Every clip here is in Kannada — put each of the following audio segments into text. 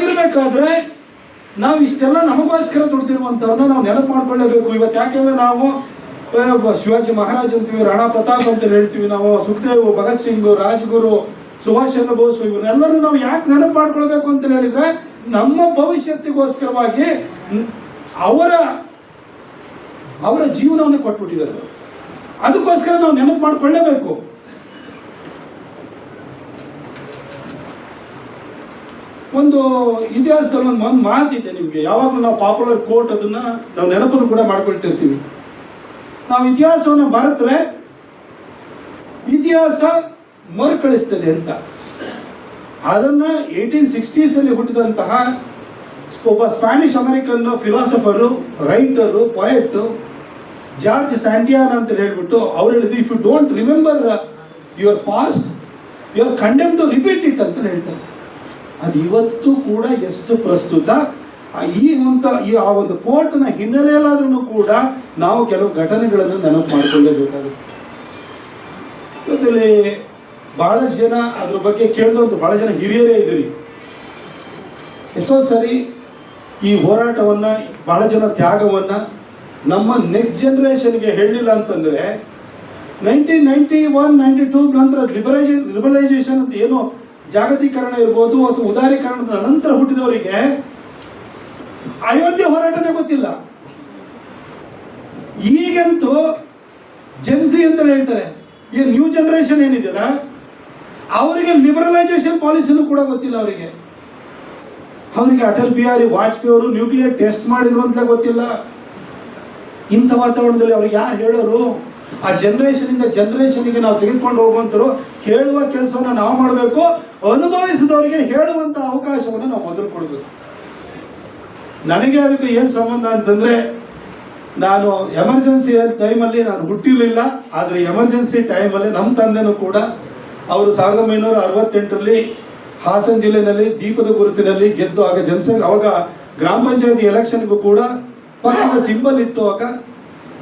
ಹಾಗಿರ್ಬೇಕಾದ್ರೆ ನಾವು ಇಷ್ಟೆಲ್ಲ ನಮಗೋಸ್ಕರ ದುಡ್ದಿರುವಂಥವ್ರನ್ನ ನಾವು ನೆನಪು ಮಾಡ್ಕೊಳ್ಳೇಬೇಕು. ಇವತ್ತು ಯಾಕೆಂದ್ರೆ ನಾವು ಶಿವಾಜಿ ಮಹಾರಾಜ್ ಅಂತೀವಿ, ರಾಣಾ ಪ್ರತಾಪ್ ಅಂತ ಹೇಳ್ತೀವಿ ನಾವು, ಸುಖದೇವ್, ಭಗತ್ ಸಿಂಗ್, ರಾಜ್ಗುರು, ಸುಭಾಷ್ ಚಂದ್ರ ಬೋಸ್ ಇವರೆಲ್ಲರೂ ನಾವು ಯಾಕೆ ನೆನಪು ಮಾಡ್ಕೊಳ್ಬೇಕು ಅಂತ ಹೇಳಿದ್ರೆ ನಮ್ಮ ಭವಿಷ್ಯತ್ತಿಗೋಸ್ಕರವಾಗಿ ಅವರ ಅವರ ಜೀವನವನ್ನು ಕೊಟ್ಬಿಟ್ಟಿದ್ದಾರೆ. ಅದಕ್ಕೋಸ್ಕರ ನಾವು ನೆನಪು ಮಾಡ್ಕೊಳ್ಳೇಬೇಕು. ಒಂದು ಇತಿಹಾಸದಲ್ಲಿ ಒಂದು ಒಂದು ಮಾತಿದೆ ನಿಮಗೆ. ಯಾವಾಗಲೂ ನಾವು ಪಾಪ್ಯುಲರ್ ಕೋಟ್ ಅದನ್ನ ನಾವು ನೆನಪನ್ನು ಕೂಡ ಮಾಡ್ಕೊಳ್ತಿರ್ತೀವಿ. ನಾವು ಇತಿಹಾಸವನ್ನು ಬರೆದ್ರೆ ಇತಿಹಾಸ ಮರುಕಳಿಸ್ತದೆ ಅಂತ. ಅದನ್ನ ಏಯ್ಟೀನ್ ಸಿಕ್ಸ್ಟೀಸ್ ಅಲ್ಲಿ ಹುಟ್ಟಿದಂತಹ ಒಬ್ಬ Spanish American philosopher writer poet George Santayana ಅಂತ ಹೇಳ್ಬಿಟ್ಟು ಅವ್ರು ಹೇಳಿದ್ರು if you don't remember your past you are condemned to repeat it ಅಂತ ಹೇಳ್ತಾರೆ. ಅದು ಇವತ್ತು ಕೂಡ ಎಷ್ಟು ಪ್ರಸ್ತುತ? ಈ ಅಂತ ಈ ಆ ಒಂದು ಕೋರ್ಟ್ನ ಹಿನ್ನೆಲೆಯಲ್ಲಾದ್ರೂ ಕೂಡ ನಾವು ಕೆಲವು ಘಟನೆಗಳನ್ನು ನೆನಪು ಮಾಡಿಕೊಳ್ಳೇಬೇಕಾಗುತ್ತೆ. ಇವತ್ತಲ್ಲಿ ಬಹಳಷ್ಟು ಜನ ಅದ್ರ ಬಗ್ಗೆ ಕೇಳಿದಂತ ಬಹಳ ಜನ ಹಿರಿಯರೇ ಇದ್ದೀರಿ. ಎಷ್ಟೋ ಸರಿ ಈ ಹೋರಾಟವನ್ನ ಬಹಳ ಜನ ತ್ಯಾಗವನ್ನ ನಮ್ಮ ನೆಕ್ಸ್ಟ್ ಜನ್ರೇಷನ್ಗೆ ಹೇಳಿಲ್ಲ ಅಂತಂದ್ರೆ nineteen ninety one ninety two ನಂತರ ಲಿಬರೈಜೇ ಲಿಬರಲೈಸೇಷನ್ ಅಂತ ಏನು ಜಾಗತೀಕರಣ ಇರ್ಬೋದು ಅಥವಾ ಉದಾರೀಕರಣದ ನಂತರ ಹುಟ್ಟಿದವರಿಗೆ ಅಯೋಧ್ಯೆ ಹೋರಾಟನೇ ಗೊತ್ತಿಲ್ಲ. ಈಗಂತೂ ಜೆನ್ಸಿ ಅಂತ ಹೇಳ್ತಾರೆ. ಈ ನ್ಯೂ ಜನರೇಷನ್ ಏನಿದೆಯಲ್ಲ, ಅವರಿಗೆ ಲಿಬರಲೈಸೇಷನ್ ಪಾಲಿಸಿನೂ ಕೂಡ ಗೊತ್ತಿಲ್ಲ ಅವರಿಗೆ. ಅವರಿಗೆ ಅಟಲ್ ಬಿಹಾರಿ ವಾಜಪೇಯಿ ಅವರು ನ್ಯೂಕ್ಲಿಯರ್ ಟೆಸ್ಟ್ ಮಾಡಿದ್ರು ಅಂತ ಗೊತ್ತಿಲ್ಲ. ಇಂಥ ವಾತಾವರಣದಲ್ಲಿ ಅವ್ರಿಗೆ ಯಾರು ಹೇಳೋರು? ಆ ಜನರೇಷನ್ ಇಂದ ಜನರೇಷನ್ಗೆ ನಾವು ತೆಗೆದುಕೊಂಡು ಹೋಗುವಂತರು ಹೇಳುವ ಕೆಲಸವನ್ನು ನಾವು ಮಾಡಬೇಕು, ಅನುಭವಿಸಿದವರಿಗೆ ಹೇಳುವಂತ ಅವಕಾಶವನ್ನು ನಾವು ಮೊದಲು ಕೊಡಬೇಕು. ನನಗೆ ಅದಕ್ಕೆ ಏನು ಸಂಬಂಧ ಅಂತಂದ್ರೆ, ನಾನು ಎಮರ್ಜೆನ್ಸಿ ಟೈಮಲ್ಲಿ ನಾನು ಹುಟ್ಟಿರಲಿಲ್ಲ, ಆದರೆ ಎಮರ್ಜೆನ್ಸಿ ಟೈಮಲ್ಲಿ ನಮ್ಮ ತಂದೆನೂ ಕೂಡ, ಅವರು ಸಾವಿರದ ಒಂಬೈನೂರ ಅರವತ್ತೆಂಟರಲ್ಲಿ ಹಾಸನ ಜಿಲ್ಲೆಯಲ್ಲಿ ದೀಪದ ಗುರುತಿನಲ್ಲಿ ಗೆದ್ದು ಆಗ ಜನಸಂಘ ಅವಾಗ ಗ್ರಾಮ ಪಂಚಾಯತಿ ಎಲೆಕ್ಷನ್ಗೂ ಕೂಡ ಪಕ್ಷದ ಸಿಂಬಲ್ ಇತ್ತು ಆಗ.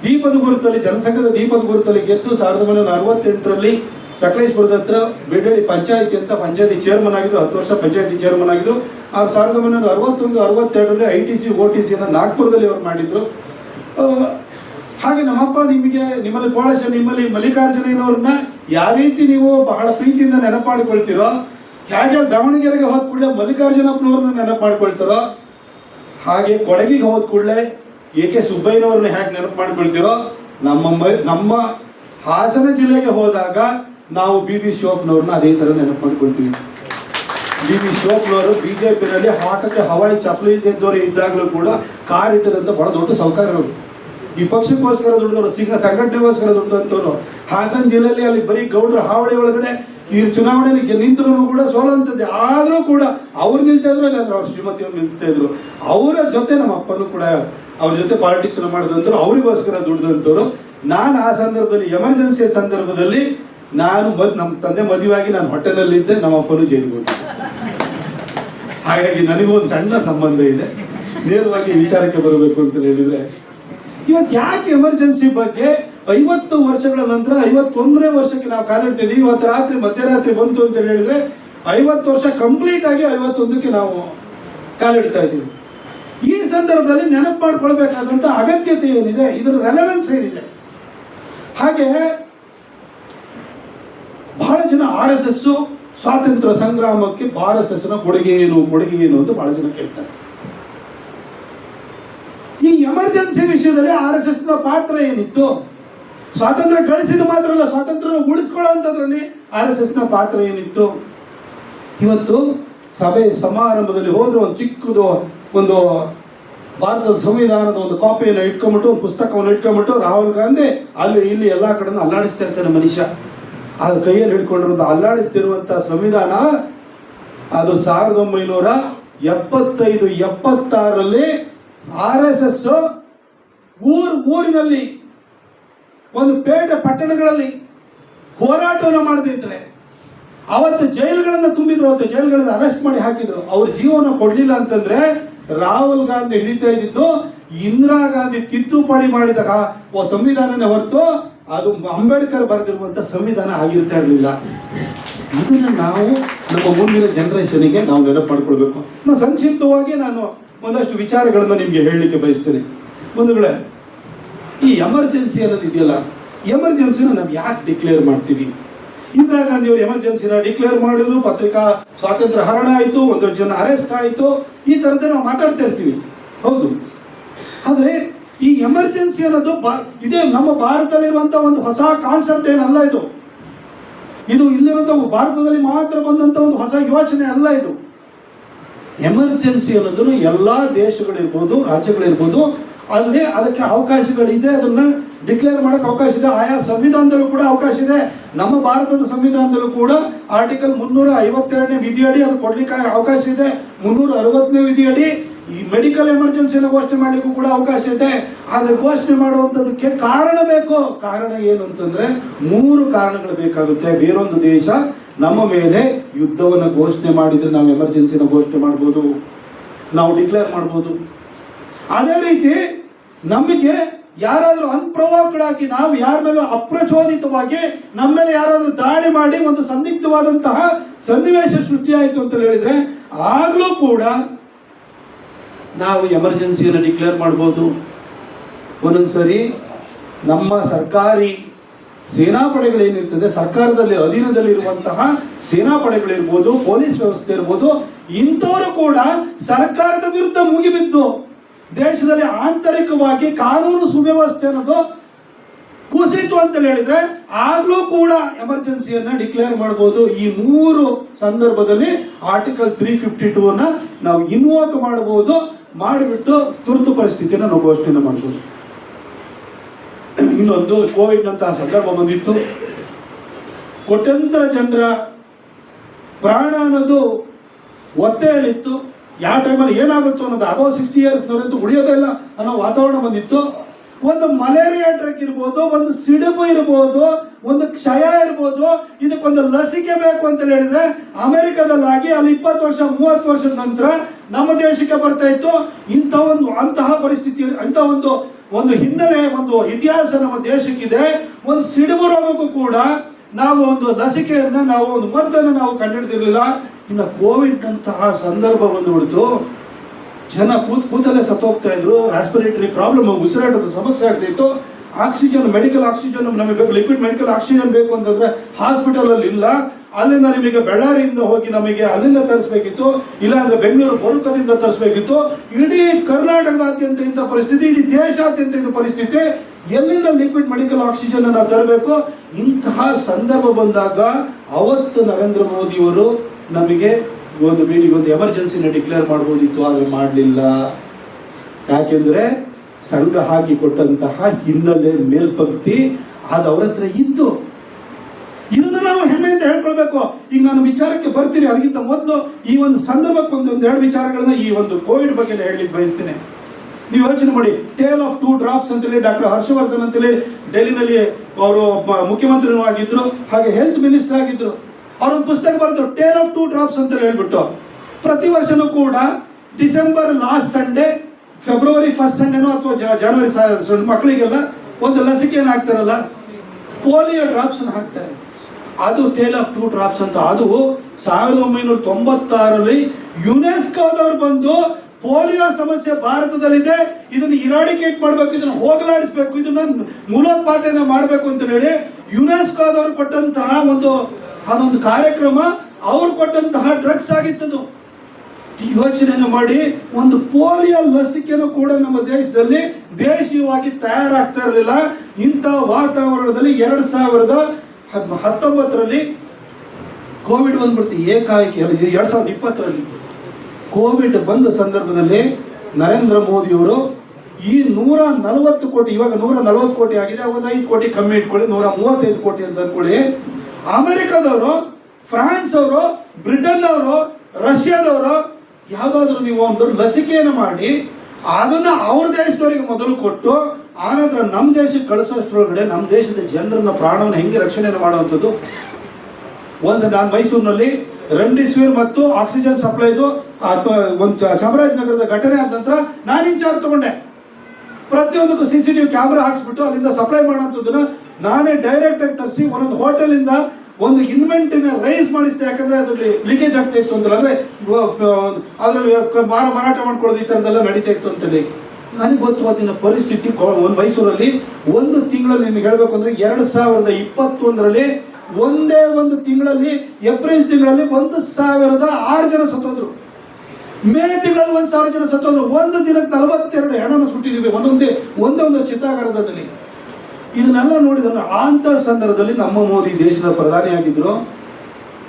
ದೀಪದ ಗುರುತಲ್ಲಿ, ಜನಸಂಘದ ದೀಪದ ಗುರುತಲ್ಲಿ ಗೆದ್ದು ಸಾವಿರದ ಒಂಬೈನೂರ ಅರವತ್ತೆಂಟರಲ್ಲಿ ಸಕಲೇಶ್ಪುರದ ಹತ್ರ ಬಿಡಡಿ ಪಂಚಾಯತಿ ಅಂತ ಪಂಚಾಯತಿ ಚೇರ್ಮನ್ ಆಗಿದ್ರು, ಹತ್ತು ವರ್ಷ ಪಂಚಾಯತಿ ಚೇರ್ಮನ್ ಆಗಿದ್ರು. ಆ ಸಾವಿರದ ಒಂಬೈನೂರ ಅರವತ್ತೊಂದು, ಅರವತ್ತೆರಡರಲ್ಲಿ I T C O T C ನಾಗ್ಪುರದಲ್ಲಿ ಅವ್ರು ಮಾಡಿದ್ರು. ಹಾಗೆ ನಮ್ಮಪ್ಪ ನಿಮಗೆ, ನಿಮ್ಮಲ್ಲಿ ಕೋಳಶ, ನಿಮ್ಮಲ್ಲಿ ಮಲ್ಲಿಕಾರ್ಜುನಯ್ಯನವ್ರನ್ನ ಯಾವ ರೀತಿ ನೀವು ಬಹಳ ಪ್ರೀತಿಯಿಂದ ನೆನಪಾಡಿಕೊಳ್ತೀರೋ, ಹೇಗೆ ದಾವಣಗೆರೆಗೆ ಹೋದ ಕೂಡಲೇ ಮಲ್ಲಿಕಾರ್ಜುನಪ್ಪನವ್ರನ್ನ ನೆನಪು ಮಾಡ್ಕೊಳ್ತಾರೋ ಹಾಗೆ ಕೊಡಗಿಗೆ ಹೋದ ಕೂಡಲೇ ಎ ಕೆ ಸುಬ್ಬಯ್ಯನವ್ರನ್ನ ಹೇಗೆ ನೆನಪು ಮಾಡ್ಕೊಳ್ತಿರೋ? ನಮ್ಮ ನಮ್ಮ ಹಾಸನ ಜಿಲ್ಲೆಗೆ ಹೋದಾಗ ನಾವು ಬಿ ಬಿ ಶಿವಪ್ಪನವ್ರನ್ನ ಅದೇ ಥರ ನೆನಪು ಮಾಡ್ಕೊಳ್ತೀವಿ. ಬಿ ಬಿ ಶಿವಪ್ಪನವರು ಪಿನಲ್ಲಿ ಹಾಕಕ್ಕೆ ಹವಾಯಿ ಚಪ್ಪಲಿ ಇದ್ದವರು ಇದ್ದಾಗಲೂ ಕೂಡ ಕಾರ್ ಇಟ್ಟದಂತ ಬಹಳ ದೊಡ್ಡ ಸೌಕರ್ಯಗಳು ಈ ಪಕ್ಷಕ್ಕೋಸ್ಕರ ದುಡಿದವರು, ಸಿಂಗ ಸಂಘಟನೆಗೋಸ್ಕರ ದುಡಿದಂಥವ್ರು. ಹಾಸನ ಜಿಲ್ಲೆಯಲ್ಲಿ ಅಲ್ಲಿ ಬರೀ ಗೌಡ್ರ ಹಾವಳಿ ಒಳಗಡೆ ಈ ಚುನಾವಣೆಯಲ್ಲಿ ನಿಂತರೂ ಕೂಡ ಸೋಲಂತದ್ದೆ ಆದರೂ ಕೂಡ ಅವ್ರು ನಿಲ್ತಾ ಇದ್ರು, ಇಲ್ಲಾಂದ್ರೆ ಅವ್ರ ಶ್ರೀಮತಿಯವ್ರು ನಿಲ್ಸ್ತಾ ಇದ್ರು. ಅವರ ಜೊತೆ ನಮ್ಮ ಅಪ್ಪನೂ ಕೂಡ ಅವ್ರ ಜೊತೆ ಪಾಲಿಟಿಕ್ಸ್ ಮಾಡಿದಂಥವ್ರು ಅವರಿಗೋಸ್ಕರ ದುಡ್ದಂಥವ್ರು ನಾನು ಆ ಸಂದರ್ಭದಲ್ಲಿ ಎಮರ್ಜೆನ್ಸಿಯ ಸಂದರ್ಭದಲ್ಲಿ ನಾನು ಮದ್ ನಮ್ಮ ತಂದೆ ಮದುವೆಯಾಗಿ ನಾನು ಹೊಟ್ಟೆನಲ್ಲಿದ್ದೆ, ನಮ್ಮ ಅಪ್ಪನು ಜೈಲಿಗೆ ಹೋಗಿದ್ದೆ ಹಾಗಾಗಿ ನನಗೂ ಒಂದು ಸಣ್ಣ ಸಂಬಂಧ ಇದೆ. ನೇರವಾಗಿ ವಿಚಾರಕ್ಕೆ ಬರಬೇಕು ಅಂತ ಹೇಳಿದ್ರೆ ಇವತ್ತು ಯಾಕೆ ಎಮರ್ಜೆನ್ಸಿ ಬಗ್ಗೆ ಐವತ್ತು ವರ್ಷಗಳ ನಂತರ, ಐವತ್ತೊಂದನೇ ವರ್ಷಕ್ಕೆ ನಾವು ಕಾಲಿಡ್ತಿದ್ದೀವಿ ಇವತ್ತು ರಾತ್ರಿ, ಮಧ್ಯರಾತ್ರಿ ಬಂತು ಅಂತ ಹೇಳಿದ್ರೆ, ಐವತ್ತು ವರ್ಷ ಕಂಪ್ಲೀಟ್ ಆಗಿ ಐವತ್ತೊಂದಕ್ಕೆ ನಾವು ಕಾಲಿಡ್ತಾ ಇದ್ದೀವಿ. ಈ ಸಂದರ್ಭದಲ್ಲಿ ನೆನಪು ಮಾಡ್ಕೊಳ್ಬೇಕಾದಂಥ ಅಗತ್ಯತೆ ಏನಿದೆ, ಇದರ ರೆಲೆವೆನ್ಸ್ ಏನಿದೆ? ಹಾಗೆ ಬಹಳ ಜನ ಆರ್ ಎಸ್ ಎಸ್ ಸ್ವಾತಂತ್ರ್ಯ ಸಂಗ್ರಾಮಕ್ಕೆ ಆರ್ ಎಸ್ ಎಸ್ನ ಕೊಡುಗೆ ಏನು ಕೊಡುಗೆ ಏನು ಅಂತ ಬಹಳ ಜನ ಕೇಳ್ತಾರೆ. ಈ ಎಮರ್ಜೆನ್ಸಿ ವಿಷಯದಲ್ಲಿ ಆರ್ ಎಸ್ ಎಸ್ನ ಪಾತ್ರ ಏನಿತ್ತು? ಸ್ವಾತಂತ್ರ್ಯ ಗಳಿಸಿದ ಮಾತ್ರ ಅಲ್ಲ ಸ್ವಾತಂತ್ರ್ಯ ಉಳಿಸ್ಕೊಳ್ಳೋಂಥದ್ರಲ್ಲಿ ಆರ್ ಎಸ್ ಎಸ್ನ ಪಾತ್ರ ಏನಿತ್ತು? ಇವತ್ತು ಸಭೆ ಸಮಾರಂಭದಲ್ಲಿ ಹೋದ್ರೆ ಒಂದು ಚಿಕ್ಕದು ಒಂದು ಭಾರತದ ಸಂವಿಧಾನದ ಒಂದು ಕಾಪಿಯನ್ನು ಇಟ್ಕೊಂಬಿಟ್ಟು ಒಂದು ಪುಸ್ತಕವನ್ನು ಇಟ್ಕೊಂಬಿಟ್ಟು ರಾಹುಲ್ ಗಾಂಧಿ ಅಲ್ಲಿ ಇಲ್ಲಿ ಎಲ್ಲ ಕಡೆನೂ ಅಲ್ಲಾಡಿಸ್ತಾ ಇರ್ತಾನೆ ಮನುಷ್ಯ. ಅದು ಕೈಯಲ್ಲಿ ಹಿಡ್ಕೊಂಡಿರೋದು ಅಲ್ಲಾಡಿಸ್ತಿರುವಂಥ ಸಂವಿಧಾನ, ಅದು ಸಾವಿರದ ಒಂಬೈನೂರ ಎಪ್ಪತ್ತೈದು, ಎಪ್ಪತ್ತಾರರಲ್ಲಿ ಆರ್ ಎಸ್ ಎಸ್ ಊರು, ಊರಿನಲ್ಲಿ, ಒಂದು ಪೇಟೆ ಪಟ್ಟಣಗಳಲ್ಲಿ ಹೋರಾಟವನ್ನು ಮಾಡದಿದ್ರೆ ಅವತ್ತು ಜೈಲುಗಳನ್ನು ತುಂಬಿದ್ರು, ಅವತ್ತು ಜೈಲುಗಳನ್ನು ಅರೆಸ್ಟ್ ಮಾಡಿ ಹಾಕಿದ್ರು, ಅವ್ರ ಜೀವನ ಕೊಡಲಿಲ್ಲ ಅಂತಂದ್ರೆ ರಾಹುಲ್ ಗಾಂಧಿ ಹಿಡಿತಾ ಇದ್ದಿದ್ದು ಇಂದಿರಾ ಗಾಂಧಿ ತಿದ್ದುಪಡಿ ಮಾಡಿದಾಗ ಸಂವಿಧಾನನೇ ಹೊರತು ಅದು ಅಂಬೇಡ್ಕರ್ ಬರೆದಿರುವಂಥ ಸಂವಿಧಾನ ಆಗಿರ್ತಾ ಇರಲಿಲ್ಲ. ಇದನ್ನು ನಾವು ನಮ್ಮ ಮುಂದಿನ ಜನರೇಷನ್ಗೆ ನಾವು ನೆನಪು ಮಾಡ್ಕೊಳ್ಬೇಕು. ನಾನು ಸಂಕ್ಷಿಪ್ತವಾಗಿ ನಾನು ಒಂದಷ್ಟು ವಿಚಾರಗಳನ್ನು ನಿಮಗೆ ಹೇಳಲಿಕ್ಕೆ ಬಯಸ್ತೇನೆ. ಮುಂದುಗಳೇ ಈ ಎಮರ್ಜೆನ್ಸಿ ಅನ್ನೋದು ಇದೆಯಲ್ಲ ಎಮರ್ಜೆನ್ಸಿನ ನಾವು ಯಾಕೆ ಡಿಕ್ಲೇರ್ ಮಾಡ್ತೀವಿ? ಇಂದಿರಾ ಗಾಂಧಿ ಅವರು ಎಮರ್ಜೆನ್ಸಿನ ಡಿಕ್ಲೇರ್ ಮಾಡಿದ್ರು, ಪತ್ರಿಕಾ ಸ್ವಾತಂತ್ರ್ಯ ಹರಣ ಆಯಿತು ಒಂದೊಂದು ಜನ ಅರೆಸ್ಟ್ ಆಯಿತು. ಈ ಥರದ್ದು ನಾವು ಮಾತಾಡ್ತಾ ಇರ್ತೀವಿ. ಹೌದು. ಆದರೆ ಈ ಎಮರ್ಜೆನ್ಸಿ ಅನ್ನೋದು ಬಾ, ಇದೇ ನಮ್ಮ ಭಾರತದಲ್ಲಿರುವಂಥ ಒಂದು ಹೊಸ ಕಾನ್ಸೆಪ್ಟ್ ಏನಲ್ಲ ಇದು. ಇದು ಇಲ್ಲಿರುವಂಥ ಭಾರತದಲ್ಲಿ ಮಾತ್ರ ಬಂದಂಥ ಒಂದು ಹೊಸ ಯೋಚನೆ ಅಲ್ಲ ಇದು. ಎಮರ್ಜೆನ್ಸಿ ಅನ್ನೋದನ್ನು ಎಲ್ಲ ದೇಶಗಳಿರ್ಬೋದು, ರಾಜ್ಯಗಳಿರ್ಬೋದು ಅಲ್ಲಿ ಅದಕ್ಕೆ ಅವಕಾಶಗಳಿದೆ, ಅದನ್ನು ಡಿಕ್ಲೇರ್ ಮಾಡೋಕ್ಕೆ ಅವಕಾಶ ಇದೆ. ಆಯಾ ಸಂವಿಧಾನದಲ್ಲೂ ಕೂಡ ಅವಕಾಶ ಇದೆ. ನಮ್ಮ ಭಾರತದ ಸಂವಿಧಾನದಲ್ಲೂ ಕೂಡ ಆರ್ಟಿಕಲ್ ಮುನ್ನೂರ ಐವತ್ತೆರಡನೇ ವಿಧಿಯಡಿ ಅದು ಕೊಡ್ಲಿಕ್ಕೆ ಅವಕಾಶ ಇದೆ. ಮುನ್ನೂರ ಅರವತ್ತನೇ ವಿಧಿಯಡಿ ಈ ಮೆಡಿಕಲ್ ಎಮರ್ಜೆನ್ಸಿನ ಘೋಷಣೆ ಮಾಡಲಿಕ್ಕೂ ಕೂಡ ಅವಕಾಶ ಇದೆ. ಆದರೆ ಘೋಷಣೆ ಮಾಡುವಂಥದಕ್ಕೆ ಕಾರಣ ಬೇಕು. ಕಾರಣ ಏನು ಅಂತಂದ್ರೆ ಮೂರು ಕಾರಣಗಳು ಬೇಕಾಗುತ್ತೆ. ಬೇರೊಂದು ದೇಶ ನಮ್ಮ ಮೇಲೆ ಯುದ್ಧವನ್ನು ಘೋಷಣೆ ಮಾಡಿದ್ರೆ ನಾವು ಎಮರ್ಜೆನ್ಸಿನ ಘೋಷಣೆ ಮಾಡ್ಬೋದು. ನಾವು ಡಿಕ್ಲೇರ್ ಮಾಡ್ಬೋದು. ಅದೇ ರೀತಿ ನಮಗೆ ಯಾರಾದರೂ ಅನ್ಪ್ರವೋಕ್ಡ್ ಆಗಿ ನಾವು ಯಾರ ಮೇಲೂ ಅಪ್ರಚೋದಿತವಾಗಿ ನಮ್ಮ ಮೇಲೆ ಯಾರಾದರೂ ದಾಳಿ ಮಾಡಿ ಒಂದು ಸಂದಿಗ್ಧವಾದಂತಹ ಸನ್ನಿವೇಶ ಸೃಷ್ಟಿಯಾಯಿತು ಅಂತ ಹೇಳಿದ್ರೆ ಆಗಲೂ ಕೂಡ ನಾವು ಎಮರ್ಜೆನ್ಸಿಯನ್ನು ಡಿಕ್ಲೇರ್ ಮಾಡ್ಬೋದು. ಒಂದೊಂದ್ಸರಿ ನಮ್ಮ ಸರ್ಕಾರಿ ಸೇನಾಪಡೆಗಳೇನಿರ್ತದೆ ಸರ್ಕಾರದಲ್ಲಿ ಅಧೀನದಲ್ಲಿರುವಂತಹ ಸೇನಾಪಡೆಗಳಿರ್ಬೋದು ಪೊಲೀಸ್ ವ್ಯವಸ್ಥೆ ಇರ್ಬೋದು, ಇಂಥವರು ಕೂಡ ಸರ್ಕಾರದ ವಿರುದ್ಧ ಮುಗಿಬಿದ್ದು. ದೇಶದಲ್ಲಿ ಆಂತರಿಕವಾಗಿ ಕಾನೂನು ಸುವ್ಯವಸ್ಥೆ ಅನ್ನೋದು ಕುಸಿತು ಅಂತ ಹೇಳಿದ್ರೆ ಆಗಲೂ ಕೂಡ ಎಮರ್ಜೆನ್ಸಿಯನ್ನ ಡಿಕ್ಲೇರ್ ಮಾಡಬಹುದು ಈ ಮೂರು ಸಂದರ್ಭದಲ್ಲಿ ಆರ್ಟಿಕಲ್ ತ್ರೀ ಫಿಫ್ಟಿ ಟೂ ಅನ್ನ ನಾವು ಇನ್ವೋಕ್ ಮಾಡಬಹುದು ಮಾಡಿಬಿಟ್ಟು ತುರ್ತು ಪರಿಸ್ಥಿತಿಯನ್ನು ನಾವು ಘೋಷಣೆ ಮಾಡಬಹುದು ಇನ್ನೊಂದು ಕೋವಿಡ್ ನಂತಹ ಸಂದರ್ಭ ಬಂದಿತ್ತು. ಕೋಟ್ಯಂತರ ಜನರ ಪ್ರಾಣ ಅನ್ನೋದು ಒತ್ತೆಯಲ್ಲಿತ್ತು. ಯಾವ ಟೈಮಲ್ಲಿ ಏನಾಗುತ್ತೋ ಅನ್ನೋದು ಅಬೌ ಸಿಕ್ಸ್ಟಿ ಇಯರ್ಸ್ನವರಂತೂ ಉಳಿಯೋದೇ ಇಲ್ಲ ಅನ್ನೋ ವಾತಾವರಣ ಬಂದಿತ್ತು. ಒಂದು ಮಲೇರಿಯಾ ಡ್ರಗ್ ಇರ್ಬೋದು, ಒಂದು ಸಿಡುಬು ಇರ್ಬೋದು, ಒಂದು ಕ್ಷಯ ಇರ್ಬೋದು, ಇದಕ್ಕೊಂದು ಲಸಿಕೆ ಬೇಕು ಅಂತ ಹೇಳಿದ್ರೆ ಅಮೆರಿಕದಲ್ಲಾಗಿ ಅಲ್ಲಿ ಇಪ್ಪತ್ತು ವರ್ಷ, ಮೂವತ್ತು ವರ್ಷದ ನಂತರ ನಮ್ಮ ದೇಶಕ್ಕೆ ಬರ್ತಾ ಇತ್ತು. ಇಂಥ ಒಂದು, ಅಂತಹ ಪರಿಸ್ಥಿತಿ ಅಂಥ ಒಂದು ಒಂದು ಹಿನ್ನೆಲೆ, ಒಂದು ಇತಿಹಾಸ ನಮ್ಮ ದೇಶಕ್ಕಿದೆ. ಒಂದು ಸಿಡುಬು ರೋಗಕ್ಕೂ ಕೂಡ ನಾವು ಒಂದು ಲಸಿಕೆಯನ್ನ, ನಾವು ಒಂದು ಮದ್ದನ್ನು ನಾವು ಕಂಡುಹಿಡಿದಿರಲಿಲ್ಲ. ಇನ್ನು ಕೋವಿಡ್ ಅಂತಹ ಸಂದರ್ಭ ಬಂದುಬಿಡ್ತು. ಜನ ಕೂತ್ ಕೂತಲ್ಲೇ ಸತ್ತೋಗ್ತಾ ಇದ್ರು. ರೆಸ್ಪಿರೇಟರಿ ಪ್ರಾಬ್ಲಮ್ ಉಸಿರಾಟದ ಸಮಸ್ಯೆ ಆಗ್ತಿತ್ತು. ಆಕ್ಸಿಜನ್ ಮೆಡಿಕಲ್ ಆಕ್ಸಿಜನ್ ನಮಗೆ ಬೇಕು ಲಿಕ್ವಿಡ್ ಮೆಡಿಕಲ್ ಆಕ್ಸಿಜನ್ ಬೇಕು ಅಂತಂದ್ರೆ ಹಾಸ್ಪಿಟಲಲ್ಲಿ ಇಲ್ಲ. ಅಲ್ಲಿಂದ ನಿಮಗೆ ಬಳ್ಳಾರಿಯಿಂದ ಹೋಗಿ ನಮಗೆ ಅಲ್ಲಿಂದ ತರಿಸ್ಬೇಕಿತ್ತು. ಇಲ್ಲಾಂದ್ರೆ ಬೆಂಗಳೂರು ಬರುಕದಿಂದ ತರಿಸ್ಬೇಕಿತ್ತು. ಇಡೀ ಕರ್ನಾಟಕದಾದ್ಯಂತ ಇಂಥ ಪರಿಸ್ಥಿತಿ, ಇಡೀ ದೇಶಾದ್ಯಂತ ಇಂಥ ಪರಿಸ್ಥಿತಿ, ಎಲ್ಲಿಂದ ಲಿಕ್ವಿಡ್ ಮೆಡಿಕಲ್ ಆಕ್ಸಿಜನ್ ನಾವು ತರಬೇಕು? ಇಂತಹ ಸಂದರ್ಭ ಬಂದಾಗ ಅವತ್ತು ನರೇಂದ್ರ ಮೋದಿಯವರು ನಮಗೆ ಒಂದು ಮೀಟಿಂಗ್ ಒಂದು ಎಮರ್ಜೆನ್ಸಿನ ಡಿಕ್ಲೇರ್ ಮಾಡ್ಬೋದಿತ್ತು, ಆದರೆ ಮಾಡಲಿಲ್ಲ. ಯಾಕೆಂದ್ರೆ ಸಂಘ ಹಾಕಿ ಕೊಟ್ಟಂತಹ ಹಿನ್ನೆಲೆ ಮೇಲ್ಪಂಕ್ತಿ ಅದು ಅವ್ರ ಹತ್ರ ಇತ್ತು. ಇದನ್ನು ನಾವು ಹೆಮ್ಮೆಯಿಂದ ಹೇಳ್ಕೊಳ್ಬೇಕು. ಈಗ ನಾನು ವಿಚಾರಕ್ಕೆ ಬರ್ತೀನಿ. ಅದಕ್ಕಿಂತ ಮೊದಲು ಈ ಒಂದು ಸಂದರ್ಭಕ್ಕೆ ಒಂದು ಎರಡು ವಿಚಾರಗಳನ್ನ ಈ ಒಂದು ಕೋವಿಡ್ ಬಗ್ಗೆ ಹೇಳಲಿಕ್ಕೆ ಬಯಸ್ತೇನೆ. ನೀವು ಯೋಚನೆ ಮಾಡಿ. ಟೇಲ್ ಆಫ್ ಟೂ ಡ್ರಾಪ್ಸ್ ಅಂತೇಳಿ, ಡಾಕ್ಟರ್ ಹರ್ಷವರ್ಧನ್ ಅಂತೇಳಿ, ಡೆಲ್ಲಿನಲ್ಲಿ ಅವರು ಮುಖ್ಯಮಂತ್ರಿನೂ ಆಗಿದ್ರು, ಹಾಗೆ ಹೆಲ್ತ್ ಮಿನಿಸ್ಟರ್ ಆಗಿದ್ರು. ಅವರೊಂದು ಪುಸ್ತಕ ಬರೆದು ಟೇಲ್ ಆಫ್ ಟೂ ಡ್ರಾಪ್ಸ್ ಅಂತ ಹೇಳ್ಬಿಟ್ಟು. ಪ್ರತಿ ವರ್ಷನೂ ಕೂಡ December last Sunday February first ಸಂಡೇನೋ ಅಥವಾ ಜನವರಿ ಮಕ್ಕಳಿಗೆಲ್ಲ ಒಂದು ಲಸಿಕೆಯನ್ನು ಹಾಕ್ತಾರಲ್ಲ? ಪೋಲಿಯೋ ಡ್ರಾಪ್ಸ್ ಹಾಕ್ತಾರೆ. ಅದು ಟೇಲ್ ಆಫ್ ಟೂ ಡ್ರಾಪ್ಸ್ ಅಂತ. ಅದು ಸಾವಿರದ ಒಂಬೈನೂರ ತೊಂಬತ್ತಾರಲ್ಲಿ ಯುನೆಸ್ಕೋದವ್ರು ಬಂದು ಪೋಲಿಯೋ ಸಮಸ್ಯೆ ಭಾರತದಲ್ಲಿದೆ, ಇದನ್ನು ಇರಾಡಿಕೇಟ್ ಮಾಡಬೇಕು, ಇದನ್ನು ಹೋಗಲಾಡಿಸ್ಬೇಕು, ಇದನ್ನ ಮೂಲೋತ್ಪಾದನೆ ಮಾಡಬೇಕು ಅಂತ ಹೇಳಿ ಯುನೆಸ್ಕೋದವ್ರು ಕೊಟ್ಟಂತಹ ಒಂದು ಅದೊಂದು ಕಾರ್ಯಕ್ರಮ, ಅವರು ಕೊಟ್ಟಂತಹ ಡ್ರಗ್ಸ್ ಆಗಿತ್ತದು. ಯೋಚನೆಯನ್ನು ಮಾಡಿ, ಒಂದು ಪೋಲಿಯೋ ಲಸಿಕೆನೂ ಕೂಡ ನಮ್ಮ ದೇಶದಲ್ಲಿ ದೇಶೀಯವಾಗಿ ತಯಾರಾಗ್ತಾ ಇರಲಿಲ್ಲ. ಇಂಥ ವಾತಾವರಣದಲ್ಲಿ ಎರಡು ಸಾವಿರದ ಹತ್ತೊಂಬತ್ತರಲ್ಲಿ ಕೋವಿಡ್ ಬಂದ್ಬಿಡ್ತು, ಏಕಾಏಕಿ ಎರಡು ಸಾವಿರದ ಇಪ್ಪತ್ತರಲ್ಲಿ. ಕೋವಿಡ್ ಬಂದ ಸಂದರ್ಭದಲ್ಲಿ ನರೇಂದ್ರ ಮೋದಿಯವರು ಈ ನೂರ ನಲವತ್ತು ಕೋಟಿ, ಇವಾಗ ನೂರ ನಲವತ್ತು ಕೋಟಿ ಆಗಿದೆ ಒಂದು ಐದು ಕೋಟಿ ಕಮ್ಮಿ ಇಟ್ಕೊಳ್ಳಿ, ನೂರ ಮೂವತ್ತೈದು ಕೋಟಿ ಅಂತ ಅನ್ಕೊಳ್ಳಿ ಅಮೆರಿಕದವರು ಫ್ರಾನ್ಸ್ ಅವರು ಬ್ರಿಟನ್ ಅವರು ರಷ್ಯಾದವರು ಯಾವುದಾದ್ರೂ ನೀವು ಒಂದು ಲಸಿಕೆಯನ್ನು ಮಾಡಿ, ಅದನ್ನ ಅವ್ರ ದೇಶದವರಿಗೆ ಮೊದಲು ಕೊಟ್ಟು, ಆನಂತರ ನಮ್ಮ ದೇಶಕ್ಕೆ ಕಳಿಸೋಷ್ಟ್ರೊಳಗಡೆ ನಮ್ಮ ದೇಶದ ಜನರನ್ನ, ಪ್ರಾಣವನ್ನು ಹೆಂಗೆ ರಕ್ಷಣೆಯನ್ನು ಮಾಡುವಂಥದ್ದು? ಒಂದ್ಸಲ ನಾನು ಮೈಸೂರಿನಲ್ಲಿ ರೆಮ್ಡಿಸಿವಿರ್ ಮತ್ತು ಆಕ್ಸಿಜನ್ ಸಪ್ಲೈದು ಒಂದು ಚಾಮರಾಜನಗರದ ಘಟನೆ ಆದ ನಂತರ ನಾನು ಇನ್ಚಾರ್ಜ್ ತಗೊಂಡೆ. ಪ್ರತಿಯೊಂದಕ್ಕೂ C C T V camera ಹಾಕ್ಸ್ಬಿಟ್ಟು ಅಲ್ಲಿಂದ ಸಪ್ಲೈ ಮಾಡೋಂಥದ್ದನ್ನ ನಾನೇ ಡೈರೆಕ್ಟ್ ಆಗಿ ತರಿಸಿ, ಒಂದೊಂದು ಹೋಟೆಲಿಂದ ಒಂದು ಇನ್ವೆಂಟಿನ ರೈಸ್ ಮಾಡಿಸಿದೆ, ಯಾಕಂದ್ರೆ ಅದರಲ್ಲಿ ಲೀಕೇಜ್ ಆಗ್ತಾ ಇತ್ತು ಅಂತಲ್ಲ, ಅಂದ್ರೆ ಅದರಲ್ಲಿ ಮಾರ, ಮಾರಾಟ ಮಾಡ್ಕೊಳ್ಳೋದು ಈ ಥರದ್ದೆಲ್ಲ ನಡೀತಾ ಇತ್ತು ಅಂತೇಳಿ. ನನಗೆ ಗೊತ್ತು ಪರಿಸ್ಥಿತಿ ಕೊ- ಒಂದು ಮೈಸೂರಲ್ಲಿ ಒಂದು ತಿಂಗಳಲ್ಲಿ ನಿಮಗೆ ಹೇಳಬೇಕು ಅಂದ್ರೆ ಎರಡು ಸಾವಿರದ ಇಪ್ಪತ್ತೊಂದರಲ್ಲಿ ಒಂದೇ ಒಂದು ತಿಂಗಳಲ್ಲಿ, ಏಪ್ರಿಲ್ ತಿಂಗಳಲ್ಲಿ ಒಂದು ಸಾವಿರದ ಆರು ಜನ ಸತ್ತೋದ್ರು. ಮೇ ತಿಂಗಳಲ್ಲಿ ಒಂದು ಸಾವಿರ ಜನ ಸತ್ತೋದ್ರು. ಒಂದು ದಿನಕ್ಕೆ ನಲವತ್ತೆರಡು ಹೆಣ್ಣನ್ನು ಸುಟ್ಟಿದ್ದೀವಿ ಒಂದೊಂದೇ, ಒಂದೇ ಒಂದು ಚಿತ್ತಾಗಾರದಲ್ಲಿ ಇದನ್ನೆಲ್ಲ ನೋಡಿದ್ರೆ ಅಂತ ಸಂದರ್ಭದಲ್ಲಿ ನಮ್ಮ ಮೋದಿ ದೇಶದ ಪ್ರಧಾನಿಯಾಗಿದ್ದರು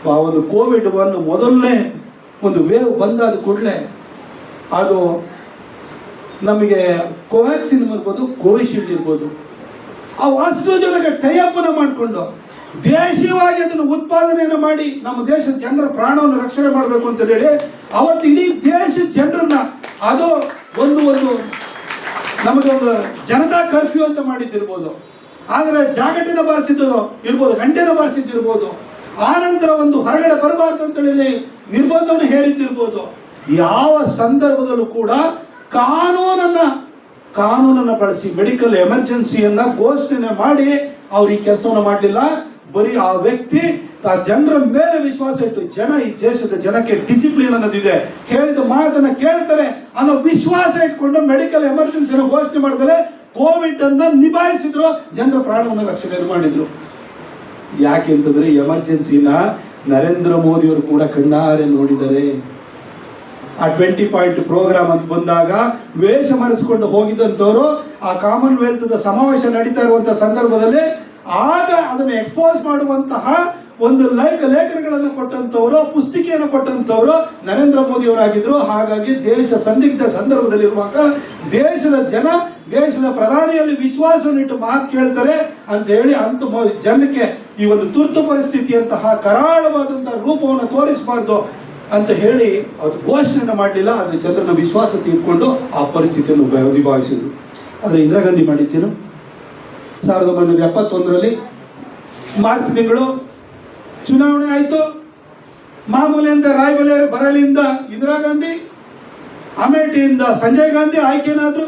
ಆ ಒಂದು ಕೋವಿಡ್ ಒನ್ ಮೊದಲನೇ ಒಂದು ವೇವ್ ಬಂದಾದ ಕೂಡಲೇ ಅದು ನಮಗೆ ಕೋವ್ಯಾಕ್ಸಿನ್ ಇರ್ಬೋದು ಕೋವಿಶೀಲ್ಡ್ ಇರ್ಬೋದು. ಆ ಅಷ್ಟು ಟೈಅಪ್ನ ಮಾಡಿಕೊಂಡು ದೇಶೀಯವಾಗಿ ಅದನ್ನು ಉತ್ಪಾದನೆಯನ್ನು ಮಾಡಿ ನಮ್ಮ ದೇಶದ ಜನರ ಪ್ರಾಣವನ್ನು ರಕ್ಷಣೆ ಮಾಡಬೇಕು ಅಂತ ಹೇಳಿ ಅವತ್ತು ಇಡೀ ದೇಶದ ಜನರನ್ನ ಅದು ಒಂದು ಒಂದು ನಮಗೆ ಒಂದು ಜನತಾ ಕರ್ಫ್ಯೂ ಅಂತ ಮಾಡಿದ್ದಿರ್ಬೋದು. ಆದರೆ ಜಾಗಟಿನ ಬಾರಿಸಿದ್ದು ಇರ್ಬೋದು, ಗಂಟೆನ ಬಾರಿಸಿದ್ದಿರ್ಬೋದು. ಆ ನಂತರ ಒಂದು ಹೊರಗಡೆ ಬರಬಾರ್ದು ಅಂತ ಹೇಳಿ ನಿರ್ಬಂಧವನ್ನು ಹೇರಿದ್ದಿರ್ಬೋದು. ಯಾವ ಸಂದರ್ಭದಲ್ಲೂ ಕೂಡ ಕಾನೂನನ್ನ, ಕಾನೂನನ್ನು ಬಳಸಿ ಮೆಡಿಕಲ್ ಎಮರ್ಜೆನ್ಸಿಯನ್ನು ಘೋಷಣೆ ಮಾಡಿ ಅವ್ರು ಈ ಕೆಲಸವನ್ನು ಮಾಡಲಿಲ್ಲ. ಬರೀ ಆ ವ್ಯಕ್ತಿ, ಆ ಜನರ ಮೇಲೆ ವಿಶ್ವಾಸ ಇಟ್ಟು ಜನ, ಈ ದೇಶದ ಜನಕ್ಕೆ ಡಿಸಿಪ್ಲಿನ್ ಅನ್ನೋದಿದೆ. ಹೇಳಿದ ಮಾತನ್ನ ಕೇಳ್ತಾರೆ ಅನ್ನೋ ವಿಶ್ವಾಸ ಇಟ್ಕೊಂಡು ಮೆಡಿಕಲ್ ಎಮರ್ಜೆನ್ಸಿಯನ್ನು ಘೋಷಣೆ ಮಾಡಿದರೆ ಕೋವಿಡ್ ಅನ್ನ ನಿಭಾಯಿಸಿದ್ರು, ಜನರ ಪ್ರಾಣವನ್ನು ರಕ್ಷಣೆ ಮಾಡಿದ್ರು. ಯಾಕೆ ಅಂತಂದ್ರೆ ಎಮರ್ಜೆನ್ಸಿನ ನರೇಂದ್ರ ಮೋದಿಯವರು ಕೂಡ ಕಣ್ಣಾರೆ ನೋಡಿದರೆ. ಆ ಟ್ವೆಂಟಿ ಪಾಯಿಂಟ್ ಪ್ರೋಗ್ರಾಮ್ ಅಂತ ಬಂದಾಗ ವೇಷ ಮರೆಸಿಕೊಂಡು ಹೋಗಿದ್ದಂಥವರು ಆ ಕಾಮನ್ವೆಲ್ತ್ ಸಮಾವೇಶ ನಡೀತಾ ಇರುವಂತಹ ಸಂದರ್ಭದಲ್ಲಿ ಆಗ ಅದನ್ನು ಎಕ್ಸ್ಪೋಸ್ ಮಾಡುವಂತಹ ಒಂದು ಲೇಖ ಲೇಖನಗಳನ್ನು ಕೊಟ್ಟಂತವರು ಪುಸ್ತಿಕೆಯನ್ನು ಕೊಟ್ಟಂತವರು ನರೇಂದ್ರ ಮೋದಿ ಅವರಾಗಿದ್ರು ಹಾಗಾಗಿ ದೇಶ ಸಂದಿಗ್ಧ ಸಂದರ್ಭದಲ್ಲಿರುವಾಗ ದೇಶದ ಜನ, ದೇಶದ ಪ್ರಧಾನಿಯಲ್ಲಿ ವಿಶ್ವಾಸವನ್ನಿಟ್ಟು ಮಾತು ಕೇಳ್ತಾರೆ ಅಂತ ಹೇಳಿ ಅಂತ ಜನಕ್ಕೆ ಈ ಒಂದು ತುರ್ತು ಪರಿಸ್ಥಿತಿಯಂತಹ ಕರಾಳವಾದಂತಹ ರೂಪವನ್ನು ತೋರಿಸಬಾರ್ದು ಅಂತ ಹೇಳಿ ಅದು ಘೋಷಣೆ ಮಾಡಲಿಲ್ಲ. ಆದರೆ ಜನರನ್ನ ವಿಶ್ವಾಸ ತೀರ್ಕೊಂಡು ಆ ಪರಿಸ್ಥಿತಿಯನ್ನು ನಿಭಾಯಿಸಿದ್ರು. ಆದರೆ ಇಂದಿರಾ ಗಾಂಧಿ ಮಾಡಿದ್ದೇನು? ಸಾವಿರದ ಒಂಬೈನೂರ ಎಪ್ಪತ್ತೊಂದರಲ್ಲಿ ಮಾರ್ಚ್ ತಿಂಗಳು ಚುನಾವಣೆ ಆಯಿತು. ಮಾಮೂಲಿಯಿಂದ ರಾಯಬಲೇರು ಬರಲಿಂದ ಇಂದಿರಾ ಗಾಂಧಿ, ಅಮೇಠಿಯಿಂದ ಸಂಜಯ್ ಗಾಂಧಿ ಆಯ್ಕೆನಾದ್ರು.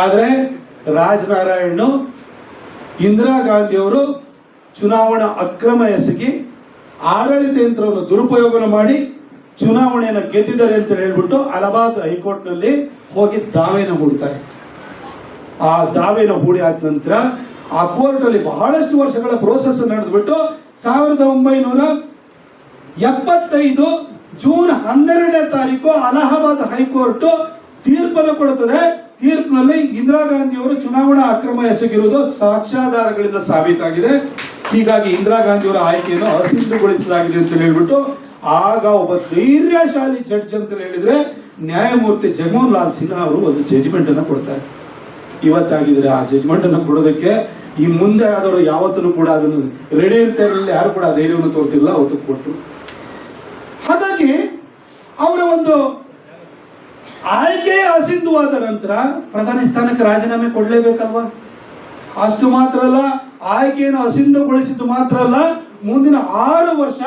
ಆದರೆ ರಾಜನಾರಾಯಣ್, ಇಂದಿರಾ ಗಾಂಧಿಯವರು ಚುನಾವಣಾ ಅಕ್ರಮ ಎಸಗಿ ಆಡಳಿತ ಯಂತ್ರವನ್ನು ದುರುಪಯೋಗ ಮಾಡಿ ಚುನಾವಣೆಯನ್ನು ಗೆದ್ದಿದ್ದಾರೆ ಅಂತ ಹೇಳ್ಬಿಟ್ಟು ಅಲಹಾಬಾದ್ ಹೈಕೋರ್ಟ್ನಲ್ಲಿ ಹೋಗಿ ದಾವೆನ ಹೂಡ್ತಾರೆ. ಆ ದಾವೆನ ಹೂಡಿ ಆದ ನಂತರ ಆ ಕೋರ್ಟಲ್ಲಿ ಬಹಳಷ್ಟು ವರ್ಷಗಳ ಪ್ರೋಸೆಸ್ ನಡೆದ್ಬಿಟ್ಟು ಸಾವಿರದ ಒಂಬೈನೂರ ಎಪ್ಪತ್ತೈದು ಜೂನ್ ಹನ್ನೆರಡನೇ ತಾರೀಕು ಅಲಹಾಬಾದ್ ಹೈಕೋರ್ಟ್ ತೀರ್ಪನ್ನು ಕೊಡುತ್ತದೆ. ತೀರ್ಪಿನಲ್ಲಿ ಇಂದಿರಾ ಗಾಂಧಿ ಅವರು ಚುನಾವಣಾ ಅಕ್ರಮ ಎಸಗಿರುವುದು ಸಾಕ್ಷ್ಯಾಧಾರಗಳಿಂದ ಸಾಬೀತಾಗಿದೆ. ಹೀಗಾಗಿ ಇಂದಿರಾ ಗಾಂಧಿಯವರ ಆಯ್ಕೆಯನ್ನು ಅಸಿದ್ಧಗೊಳಿಸಲಾಗಿದೆ ಅಂತ ಹೇಳಿಬಿಟ್ಟು ಆಗ ಒಬ್ಬ ಧೈರ್ಯಶಾಲಿ ಜಡ್ಜ್ ಅಂತ ಹೇಳಿದ್ರೆ ನ್ಯಾಯಮೂರ್ತಿ ಜಗಮೋಹನ್ ಲಾಲ್ ಸಿನ್ಹಾ ಅವರು ಒಂದು ಜಜ್ಮೆಂಟ್ ಅನ್ನು ಕೊಡ್ತಾರೆ. ಇವತ್ತಾಗಿದ್ರೆ ಆ ಜಜ್ಮೆಂಟ್ ಅನ್ನು ಕೊಡೋದಕ್ಕೆ ಈ ಮುಂದೆ ಆದವರು ಯಾವತ್ತೂ ಕೂಡ ಅದನ್ನು ರೆಡಿ ಇರ್ತಾ ಇರಲಿಲ್ಲ, ಯಾರು ಕೂಡ ಧೈರ್ಯವನ್ನು ತೋರ್ತಿಲ್ಲ ಅವತ್ತು ಕೊಟ್ಟರು. ಹಾಗಾಗಿ ಅವರ ಒಂದು ಆಯ್ಕೆ ಅಸಿಂಧುವಾದ ನಂತರ ಪ್ರಧಾನಿ ಸ್ಥಾನಕ್ಕೆ ರಾಜೀನಾಮೆ ಕೊಡಲೇಬೇಕಲ್ವಾ? ಅಷ್ಟು ಮಾತ್ರ ಅಲ್ಲ, ಆಯ್ಕೆಯನ್ನು ಅಸಿಂಧುಗೊಳಿಸಿದ್ದು ಮಾತ್ರ ಅಲ್ಲ, ಮುಂದಿನ ಆರು ವರ್ಷ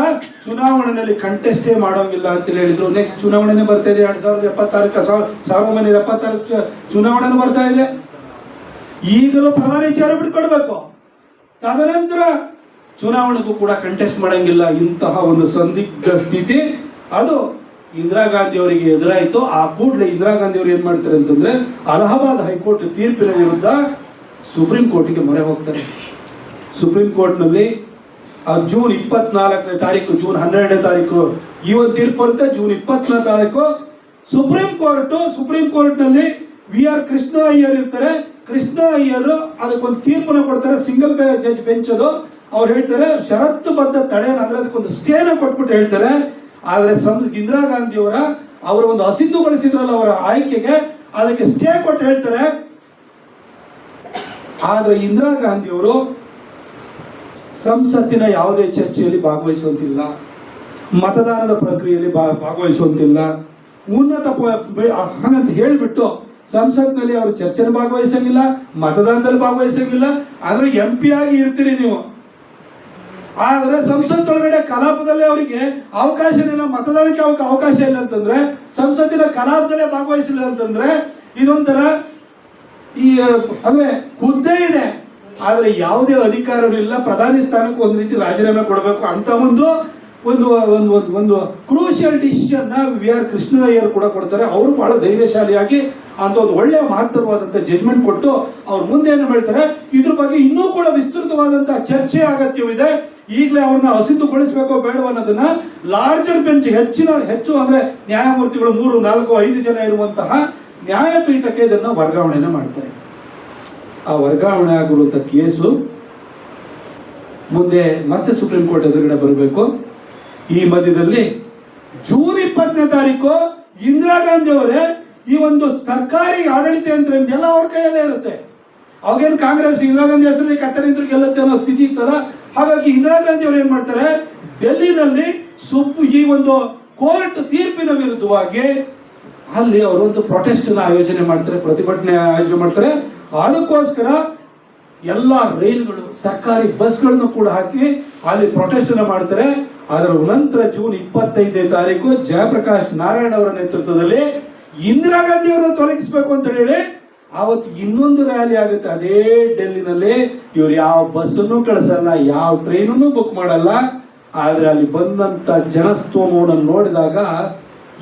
ಚುನಾವಣೆಯಲ್ಲಿ ಕಂಟೆಸ್ಟೇ ಮಾಡೋಂಗಿಲ್ಲ ಅಂತ ಹೇಳಿದ್ರು. ನೆಕ್ಸ್ಟ್ ಚುನಾವಣೆನೇ ಬರ್ತಾ ಇದೆ, ಎರಡ್ ಸಾವಿರದ ಎಪ್ಪತ್ತಾರಕ್ಕೆ ಸಾವಿರದ ಒಂಬೈನೂರ ಎಪ್ಪತ್ತಾರು ಚುನಾವಣೆನೂ ಬರ್ತಾ ಇದೆ. ಈಗಲೂ ಪ್ರಧಾನಿ ವಿಚಾರ ಬಿಟ್ಕೊಡ್ಬೇಕು. ತದನಂತರ ಚುನಾವಣೆಗೂ ಕೂಡ ಕಂಟೆಸ್ಟ್ ಮಾಡಂಗಿಲ್ಲ ಇಂತಹ ಒಂದು ಸಂದಿಗ್ಧ ಸ್ಥಿತಿ. ಅದು ಇಂದಿರಾ ಗಾಂಧಿ ಅವರಿಗೆ ಎದುರಾಯಿತು. ಆ ಕೂಡಲೇ ಇಂದಿರಾ ಗಾಂಧಿ ಅವರು ಏನ್ ಮಾಡ್ತಾರೆ ಅಂತಂದ್ರೆ ಅಲಹಾಬಾದ್ ಹೈಕೋರ್ಟ್ ತೀರ್ಪಿನ ವಿರುದ್ಧ ಸುಪ್ರೀಂ ಕೋರ್ಟಿಗೆ ಮೊರೆ ಹೋಗ್ತಾರೆ. ಸುಪ್ರೀಂ ಕೋರ್ಟ್ನಲ್ಲಿ ಜೂನ್ ಇಪ್ಪತ್ನಾಲ್ಕನೇ ತಾರೀಕು, ಜೂನ್ ಹನ್ನೆರಡನೇ ತಾರೀಕು, ಈ ಒಂದು ತೀರ್ಪು ಬರುತ್ತೆ. ಜೂನ್ ಇಪ್ಪತ್ತನೇ ತಾರೀಕು ಸುಪ್ರೀಂ ಕೋರ್ಟ್, ಸುಪ್ರೀಂ ಕೋರ್ಟ್ನಲ್ಲಿ ವಿ ಆರ್ ಕೃಷ್ಣ ಅಯ್ಯರ್ ಇರ್ತಾರೆ. ಕೃಷ್ಣ ಅಯ್ಯರು ಅದಕ್ಕೊಂದು ತೀರ್ಪನ್ನು ಕೊಡ್ತಾರೆ ಸಿಂಗಲ್ ಜಡ್ಜ್ ಬೆಂಚ್ ಅದು. ಅವ್ರು ಹೇಳ್ತಾರೆ, ಷರತ್ತುಬದ್ಧ ತಡೆಯನ್ನು, ಅಂದ್ರೆ ಅದಕ್ಕೊಂದು ಸ್ಟೇನ ಕೊಟ್ಬಿಟ್ಟು ಹೇಳ್ತಾರೆ. ಆದರೆ ಸಂ ಇಂದಿರಾ ಗಾಂಧಿಯವರ ಅವರ ಒಂದು ಅಸಿಂಧುಗೊಳಿಸಿದ್ರಲ್ಲ ಅವರ ಆಯ್ಕೆಗೆ, ಅದಕ್ಕೆ ಸ್ಟೇ ಕೊಟ್ಟು ಹೇಳ್ತಾರೆ. ಆದರೆ ಇಂದಿರಾ ಗಾಂಧಿಯವರು ಸಂಸತ್ತಿನ ಯಾವುದೇ ಚರ್ಚೆಯಲ್ಲಿ ಭಾಗವಹಿಸುವಂತಿಲ್ಲ. ಮತದಾನದ ಪ್ರಕ್ರಿಯೆಯಲ್ಲಿ ಭಾಗವಹಿಸುವಂತಿಲ್ಲ. ಉನ್ನತ ಬೆ- ಹಾಗಂತ ಹೇಳಿಬಿಟ್ಟು ಸಂಸತ್ನಲ್ಲಿ ಅವರು ಚರ್ಚೆನ ಭಾಗವಹಿಸಂಗಿಲ್ಲ, ಮತದಾನದಲ್ಲಿ ಭಾಗವಹಿಸಂಗಿಲ್ಲ. ಆದರೆ ಎಂ ಪಿ ಆಗಿ ಇರ್ತೀರಿ ನೀವು. ಆದರೆ ಸಂಸತ್ ಒಳಗಡೆ ಕಲಾಪದಲ್ಲಿ ಅವರಿಗೆ ಅವಕಾಶ ಇಲ್ಲ, ಮತದಾನಕ್ಕೆ ಅವಕ್ಕೆ ಅವಕಾಶ ಇಲ್ಲ ಅಂತಂದ್ರೆ, ಸಂಸತ್ತಿನ ಕಲಾಪದಲ್ಲೇ ಭಾಗವಹಿಸಿಲ್ಲ ಅಂತಂದ್ರೆ, ಇದೊಂಥರ ಈ, ಅಂದ್ರೆ ಹುದ್ದೆ ಇದೆ. ಆದರೆ ಯಾವುದೇ ಅಧಿಕಾರವೂ ಇಲ್ಲ, ಪ್ರಧಾನಿ ಸ್ಥಾನಕ್ಕೆ ಒಂದು ರೀತಿ ರಾಜೀನಾಮೆ ಕೊಡಬೇಕು ಅಂತ ಒಂದು ಒಂದು ಒಂದು ಒಂದು ಒಂದು ಕ್ರೂಷಿಯಲ್ ಡಿಸಿಷನ್ ವಿ ಆರ್ ಕೃಷ್ಣಯ್ಯರು ಕೂಡ ಕೊಡ್ತಾರೆ. ಅವರು ಬಹಳ ಧೈರ್ಯಶಾಲಿಯಾಗಿ ಅಂತ ಒಂದು ಒಳ್ಳೆಯ ಮಹತ್ತರವಾದಂಥ ಜಜ್ಮೆಂಟ್ ಕೊಟ್ಟು ಅವ್ರು ಮುಂದೆ ಏನು ಹೇಳ್ತಾರೆ ಇದ್ರ ಬಗ್ಗೆ ಇನ್ನೂ ಕೂಡ ವಿಸ್ತೃತವಾದಂಥ ಚರ್ಚೆ ಅಗತ್ಯವಿದೆ. ಈಗಲೇ ಅವ್ರನ್ನ ಹಸಿತುಗೊಳಿಸಬೇಕೋ ಬೇಡವೋ ಅನ್ನೋದನ್ನ ಲಾರ್ಜರ್ ಬೆಂಚ್ ಹೆಚ್ಚಿನ, ಹೆಚ್ಚು ಅಂದ್ರೆ ನ್ಯಾಯಮೂರ್ತಿಗಳು ಮೂರು, ನಾಲ್ಕು, ಐದು ಜನ ಇರುವಂತಹ ನ್ಯಾಯಪೀಠಕ್ಕೆ ಇದನ್ನು ವರ್ಗಾವಣೆಯನ್ನು ಮಾಡ್ತಾರೆ. ಆ ವರ್ಗಾವಣೆ ಆಗಿರುವಂಥ ಕೇಸು ಮುಂದೆ ಮತ್ತೆ ಸುಪ್ರೀಂ ಕೋರ್ಟ್ ಎದುರುಗಡೆ ಬರಬೇಕು. ಈ ಮಧ್ಯದಲ್ಲಿ ಜೂನ್ ಇಪ್ಪತ್ತನೇ ತಾರೀಕು ಇಂದಿರಾ ಗಾಂಧಿ ಅವರೇ ಈ ಒಂದು ಸರ್ಕಾರಿ ಆಡಳಿತ ಯಂತ್ರ ಎಲ್ಲ ಅವ್ರ ಕೈಯಲ್ಲೇ ಇರುತ್ತೆ. ಅವಾಗೇನು ಕಾಂಗ್ರೆಸ್, ಇಂದಿರಾ ಗಾಂಧಿ ಹೆಸರಲ್ಲಿ ಕತ್ತರಿದ್ರು ಗೆಲ್ಲುತ್ತೆ ಅನ್ನೋ ಸ್ಥಿತಿ ಇತ್ತಲ್ಲ? ಹಾಗಾಗಿ ಇಂದಿರಾ ಗಾಂಧಿ ಅವರು ಏನು ಮಾಡ್ತಾರೆ? ಡೆಲ್ಲಿನಲ್ಲಿ ಸುಪ್ ಈ ಒಂದು ಕೋರ್ಟ್ ತೀರ್ಪಿನ ವಿರುದ್ಧವಾಗಿ ಅಲ್ಲಿ ಅವರು ಒಂದು ಆಯೋಜನೆ ಮಾಡ್ತಾರೆ, ಪ್ರತಿಭಟನೆ ಆಯೋಜನೆ ಮಾಡ್ತಾರೆ. ಅದಕ್ಕೋಸ್ಕರ ಎಲ್ಲ ರೈಲ್ಗಳು, ಸರ್ಕಾರಿ ಬಸ್ಗಳನ್ನು ಕೂಡ ಹಾಕಿ ಅಲ್ಲಿ ಪ್ರೊಟೆಸ್ಟ್ ಅನ್ನ ಮಾಡ್ತಾರೆ. ಅದರ ನಂತರ ಜೂನ್ ಇಪ್ಪತ್ತೈದನೇ ತಾರೀಕು ಜಯಪ್ರಕಾಶ್ ನಾರಾಯಣ್ ಅವರ ನೇತೃತ್ವದಲ್ಲಿ ಇಂದಿರಾ ಗಾಂಧಿ ಅವರನ್ನು ತೊಲಗಿಸಬೇಕು ಅಂತ ಹೇಳಿ ಆವತ್ತು ಇನ್ನೊಂದು ರ್ಯಾಲಿ ಆಗುತ್ತೆ. ಅದೇ ಡೆಲ್ಲಿನಲ್ಲಿ ಇವ್ರು ಯಾವ ಬಸ್ಸನ್ನು ಕಳಿಸಲ್ಲ, ಯಾವ ಟ್ರೈನನ್ನು ಬುಕ್ ಮಾಡಲ್ಲ. ಆದರೆ ಅಲ್ಲಿ ಬಂದಂತ ಜನಸ್ತೋಮವನ್ನು ನೋಡಿದಾಗ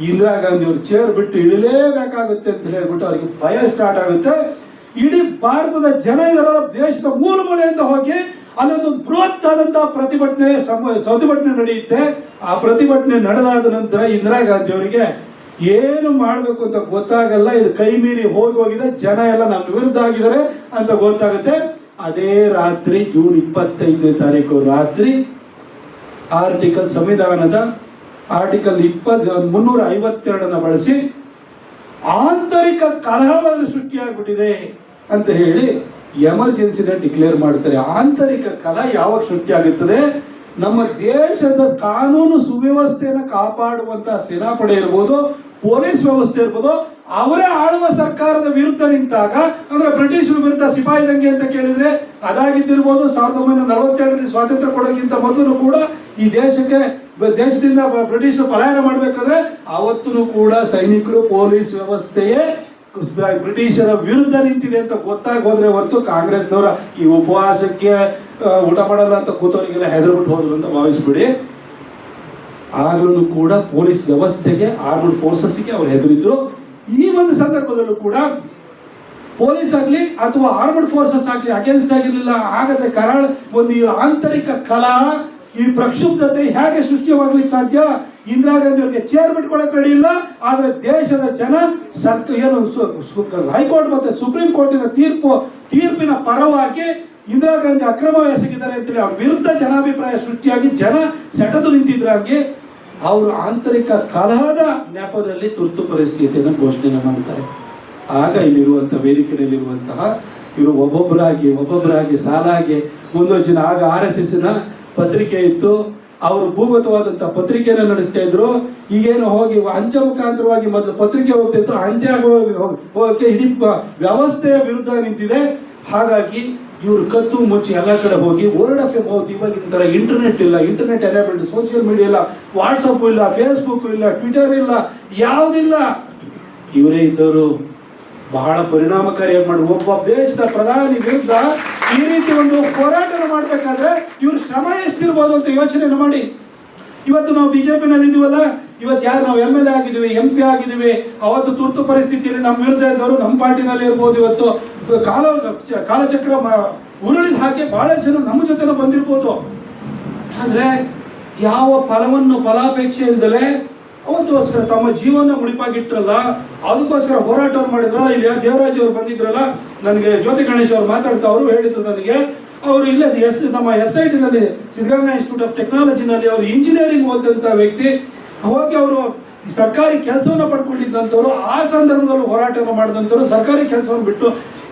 ಇಂದಿರಾ ಗಾಂಧಿ ಅವರು ಚೇರ್ ಬಿಟ್ಟು ಇಳಿಲೇಬೇಕಾಗುತ್ತೆ ಅಂತ ಹೇಳ್ಬಿಟ್ಟು ಅವರಿಗೆ ಭಯ ಸ್ಟಾರ್ಟ್ ಆಗುತ್ತೆ. ಇಡೀ ಭಾರತದ ಜನ ಇದರ ದೇಶದ ಮೂಲ ಮೂಲೆಯಿಂದ ಹೋಗಿ ಅಲ್ಲೊಂದು ಬೃಹತ್ ಆದಂತಹ ಪ್ರತಿಭಟನೆ ಪ್ರತಿಭಟನೆ ನಡೆಯುತ್ತೆ. ಆ ಪ್ರತಿಭಟನೆ ನಡೆದಾದ ನಂತರ ಇಂದಿರಾ ಗಾಂಧಿ ಅವರಿಗೆ ಏನು ಮಾಡಬೇಕು ಅಂತ ಗೊತ್ತಾಗಲ್ಲ, ಇದು ಕೈ ಮೀರಿ ಹೋಗಿ ಹೋಗಿದೆ, ಜನ ಎಲ್ಲ ನಮ್ಮ ವಿರುದ್ಧ ಆಗಿದ್ದಾರೆ ಅಂತ ಗೊತ್ತಾಗುತ್ತೆ. ಅದೇ ರಾತ್ರಿ ಜೂನ್ ಇಪ್ಪತ್ತೈದನೇ ತಾರೀಕು ರಾತ್ರಿ ಆರ್ಟಿಕಲ್ ಸಂವಿಧಾನದ ಆರ್ಟಿಕಲ್ ಇಪ್ಪತ್ ಮುನ್ನೂರ ಐವತ್ತೆರಡನ್ನು ಬಳಸಿ ಆಂತರಿಕ ಕಲಹವನ್ನು ಸೃಷ್ಟಿಯಾಗ್ಬಿಟ್ಟಿದೆ ಅಂತ ಹೇಳಿ ಎಮರ್ಜೆನ್ಸಿನ ಡಿಕ್ಲೇರ್ ಮಾಡ್ತಾರೆ. ಆಂತರಿಕ ಕಲ ಯಾವಾಗ ಸೃಷ್ಟಿಯಾಗುತ್ತದೆ ನಮ್ಮ ದೇಶದ ಕಾನೂನು ಸುವ್ಯವಸ್ಥೆಯನ್ನು ಕಾಪಾಡುವಂತಹ ಸೇನಾಪಡೆ ಇರ್ಬೋದು ಪೊಲೀಸ್ ವ್ಯವಸ್ಥೆ ಇರ್ಬೋದು, ಅವರೇ ಆಳುವ ಸರ್ಕಾರದ ವಿರುದ್ಧ ನಿಂತಾಗ, ಅಂದ್ರೆ ಬ್ರಿಟಿಷರ ವಿರುದ್ಧ ಸಿಪಾಯಿ ದಂಗೆ ಅಂತ ಕೇಳಿದ್ರೆ ಅದಾಗಿದ್ದಿರ್ಬೋದು, ಸಾವಿರದ ಒಂಬೈನೂರ ನಲವತ್ತೆರಡರಲ್ಲಿ ಸ್ವಾತಂತ್ರ್ಯ ಕೊಡೋಕ್ಕಿಂತ ಮೊದಲು ಕೂಡ ಈ ದೇಶಕ್ಕೆ, ದೇಶದಿಂದ ಬ್ರಿಟಿಷರು ಪಲಾಯನ ಮಾಡಬೇಕಾದ್ರೆ ಅವತ್ತೂ ಕೂಡ ಸೈನಿಕರು ಪೊಲೀಸ್ ವ್ಯವಸ್ಥೆಯೇ ಬ್ರಿಟಿಷರ ವಿರುದ್ಧ ನಿಂತಿದೆ ಅಂತ ಗೊತ್ತಾಗಿ ಹೋದ್ರೆ ಹೊರತು ಕಾಂಗ್ರೆಸ್ನವರ ಈ ಉಪವಾಸಕ್ಕೆ ಊಟ ಮಾಡಲ್ಲ ಅಂತ ಕೂತವರಿಗೆಲ್ಲ ಹೆದರ್ಬಿಟ್ಟು ಹೋದ್ರು ಅಂತ ಭಾವಿಸ್ಬಿಡಿ. ಆಗ್ಲೂ ಕೂಡ ಪೊಲೀಸ್ ವ್ಯವಸ್ಥೆಗೆ ಆರ್ಮಡ್ ಫೋರ್ಸಸ್ಗೆ ಅವರು ಹೆದರಿದ್ರು. ಈ ಒಂದು ಸಂದರ್ಭದಲ್ಲೂ ಕೂಡ ಪೊಲೀಸ್ ಆಗಲಿ ಅಥವಾ ಆರ್ಮಡ್ ಫೋರ್ಸಸ್ ಆಗಲಿ ಅಗೇನ್ಸ್ಟ್ ಆಗಿರಲಿಲ್ಲ, ಹಾಗಾದ್ರೆ ಕರಾಳ ಒಂದು ಆಂತರಿಕ ಕಲಾ ಈ ಪ್ರಕ್ಷುಬ್ಧತೆ ಹೇಗೆ ಸೃಷ್ಟಿಯಾಗ್ಲಿಕ್ಕೆ ಸಾಧ್ಯ? ಇಂದಿರಾ ಗಾಂಧಿ ಅವರಿಗೆ ಚೇರ್ ಬಿಟ್ಕೊಳಕ್ ರೆಡಿ ಇಲ್ಲ, ಆದರೆ ದೇಶದ ಜನ ಸರ್ಕ, ಏನು ಹೈಕೋರ್ಟ್ ಮತ್ತೆ ಸುಪ್ರೀಂ ಕೋರ್ಟಿನ ತೀರ್ಪು, ತೀರ್ಪಿನ ಪರವಾಗಿ ಇಂದಿರಾ ಗಾಂಧಿ ಅಕ್ರಮ ಎಸಗಿದ್ದಾರೆ ಅಂತೇಳಿ ಅವ್ರ ವಿರುದ್ಧ ಜನಾಭಿಪ್ರಾಯ ಸೃಷ್ಟಿಯಾಗಿ ಜನ ಸೆಟದು ನಿಂತಿದ್ರಾಗಿ ಅವರು ಆಂತರಿಕ ಕಲಹದ ನೆಪದಲ್ಲಿ ತುರ್ತು ಪರಿಸ್ಥಿತಿಯನ್ನು ಘೋಷಣೆ ಮಾಡ್ತಾರೆ. ಆಗ ಇಲ್ಲಿರುವಂಥ ವೇದಿಕೆಯಲ್ಲಿರುವಂತಹ ಇವರು ಒಬ್ಬೊಬ್ಬರಾಗಿ ಒಬ್ಬೊಬ್ಬರಾಗಿ ಸಾಲಾಗಿ ಒಂದೊಂದು ಜನ ಆಗ ಆರ್ ಎಸ್ ಎಸ್ನ ಪತ್ರಿಕೆ ಇತ್ತು. ಅವರು ಭೂಗತವಾದಂಥ ಪತ್ರಿಕೆಯನ್ನು ನಡೆಸ್ತಾ ಇದ್ರು. ಈಗೇನು ಹೋಗಿ ಅಂಚೆ ಮುಖಾಂತರವಾಗಿ ಮೊದಲು ಪತ್ರಿಕೆ ಹೋಗ್ತಿತ್ತು. ಅಂಚೆ ಹೋಗಿ ಹೋಗಕ್ಕೆ ಇಡೀ ವ್ಯವಸ್ಥೆಯ ವಿರುದ್ಧ ನಿಂತಿದೆ. ಹಾಗಾಗಿ ಇವರು ಕತ್ತು ಮುಚ್ಚಿ ಎಲ್ಲ ಕಡೆ ಹೋಗಿ ವರ್ಡ್ ಆಫ್ ಎ ಮೌತ್ ಇವಾಗಿನ ಥರ ಇಂಟರ್ನೆಟ್ ಇಲ್ಲ ಇಂಟರ್ನೆಟ್ ಅರೇಬಲ್ಟ್ ಸೋಷಿಯಲ್ ಮೀಡಿಯಾ ಇಲ್ಲ ವಾಟ್ಸಪ್ ಇಲ್ಲ ಫೇಸ್ಬುಕ್ ಇಲ್ಲ ಟ್ವಿಟರ್ ಇಲ್ಲ, ಯಾವುದಿಲ್ಲ. ಇವರೇ ಇದ್ದವರು ಬಹಳ ಪರಿಣಾಮಕಾರಿಯಾಗಿ ಮಾಡಿ ಒಬ್ಬ ದೇಶದ ಪ್ರಧಾನಿ ವಿರುದ್ಧ ಈ ರೀತಿ ಒಂದು ಹೋರಾಟ ಮಾಡಬೇಕಾದ್ರೆ ಇವ್ರು ಶ್ರಮ ಎಷ್ಟಿರ್ಬೋದು ಅಂತ ಯೋಚನೆ ಮಾಡಿ. ಇವತ್ತು ನಾವು ಬಿಜೆಪಿನಲ್ಲಿ ಇದೀವಲ್ಲ, ಇವತ್ತು ಯಾರು ನಾವು ಎಂ ಎಲ್ ಎ ಆಗಿದ್ದೀವಿ ಎಂ ಪಿ ಆಗಿದ್ದೀವಿ, ಅವತ್ತು ತುರ್ತು ಪರಿಸ್ಥಿತಿಯಲ್ಲಿ ನಮ್ಮ ವಿರುದ್ಧ ಇದ್ದವರು ನಮ್ಮ ಪಾರ್ಟಿನಲ್ಲಿ ಇರ್ಬೋದು ಇವತ್ತು. ಕಾಲ ಕಾಲಚಕ್ರ ಉರುಳಿದ ಹಾಗೆ ಬಹಳ ಜನ ನಮ್ಮ ಜೊತೆ ಬಂದಿರ್ಬೋದು. ಆದರೆ ಯಾವ ಫಲವನ್ನು ಫಲಾಪೇಕ್ಷೆ ಇಲ್ದಲೆ ಅವತ್ತೋಸ್ಕರ ತಮ್ಮ ಜೀವನ ಮುಡಿಪಾಗಿಟ್ರಲ್ಲ, ಅದಕ್ಕೋಸ್ಕರ ಹೋರಾಟ ಮಾಡಿದ್ರಲ್ಲ, ಇಲ್ಲಿ ದೇವರಾಜ್ ಅವರು ಬಂದಿದ್ರಲ್ಲ, ನನಗೆ ಜ್ಯೋತಿ ಗಣೇಶ್ ಅವರು ಮಾತಾಡ್ತಾ ಅವರು ಹೇಳಿದ್ರು ನನಗೆ. ಅವರು ಇಲ್ಲ ಎಸ್, ನಮ್ಮ ಎಸ್ ಐ ಟಿನಲ್ಲಿ ಸಿದ್ದರಾಮಯ್ಯ ಇನ್ಸ್ಟಿಟ್ಯೂಟ್ ಆಫ್ ಟೆಕ್ನಾಲಜಿನಲ್ಲಿ ಅವರು ಇಂಜಿನಿಯರಿಂಗ್ ಓದಿದಂಥ ವ್ಯಕ್ತಿ. ಹೋಗಿ ಅವರು ಸರ್ಕಾರಿ ಕೆಲಸವನ್ನು ಪಡ್ಕೊಂಡಿದ್ದಂಥವ್ರು, ಆ ಸಂದರ್ಭದಲ್ಲಿ ಹೋರಾಟವನ್ನು ಮಾಡಿದಂಥವ್ರು ಸರ್ಕಾರಿ ಕೆಲಸವನ್ನು ಬಿಟ್ಟು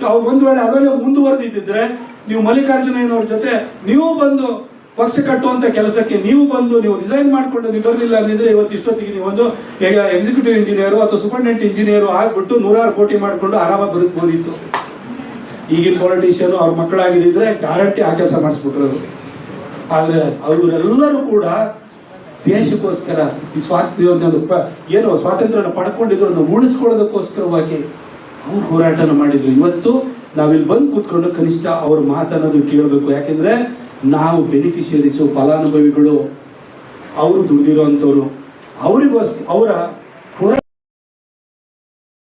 ಅವ್ರು ಒಂದು ವೇಳೆ ಅದರಲ್ಲೇ ಮುಂದುವರೆದಿದ್ದರೆ ನೀವು ಮಲ್ಲಿಕಾರ್ಜುನಯ್ಯನವ್ರ ಜೊತೆ ನೀವು ಬಂದು ಪಕ್ಷ ಕಟ್ಟುವಂಥ ಕೆಲಸಕ್ಕೆ ನೀವು ಬಂದು ನೀವು ರಿಸೈನ್ ಮಾಡಿಕೊಂಡು ನೀವು ಬರಲಿಲ್ಲ ಅಂದಿದ್ರೆ ಇವತ್ತು ಇಷ್ಟೊತ್ತಿಗೆ ನೀವು ಒಂದು ಎಕ್ಸಿಕ್ಯೂಟಿವ್ ಇಂಜಿನಿಯರು ಅಥವಾ ಸೂಪರ್ಡೆಂಟ್ ಇಂಜಿನಿಯರು ಆಗಿಬಿಟ್ಟು ನೂರಾರು ಕೋಟಿ ಮಾಡಿಕೊಂಡು ಆರಾಮಾಗಿ ಬದುಕಬೋದಿತ್ತು ಈಗಿನ ಪೊಲಿಟಿಷಿಯನ್ ಅವ್ರ ಮಕ್ಕಳಾಗಿದ್ದಿದ್ರೆ ಗ್ಯಾರಂಟಿ ಆ ಕೆಲಸ ಮಾಡಿಸ್ಬಿಟ್ರು ಆದರೆ ಅವರೆಲ್ಲರೂ ಕೂಡ ದೇಶಕ್ಕೋಸ್ಕರ ಈ ಸ್ವಾತಂತ್ರ್ಯ ಏನು ಸ್ವಾತಂತ್ರ್ಯನ ಪಡ್ಕೊಂಡಿದ್ರು ಉಳಿಸ್ಕೊಳ್ಳೋದಕ್ಕೋಸ್ಕರವಾಗಿ ಅವ್ರು ಹೋರಾಟನ ಮಾಡಿದ್ರು. ಇವತ್ತು ನಾವಿಲ್ಲಿ ಬಂದು ಕೂತ್ಕೊಂಡು ಕನಿಷ್ಠ ಅವ್ರ ಮಾತನ್ನೋದು ಕೇಳಬೇಕು. ಯಾಕೆಂದ್ರೆ ನಾವು ಬೆನಿಫಿಷಿಯರೀಸು ಫಲಾನುಭವಿಗಳು, ಅವರು ದುಡಿದಿರೋ ಅಂಥವ್ರು ಅವರಿಗೋಸ್ಕರ, ಅವರ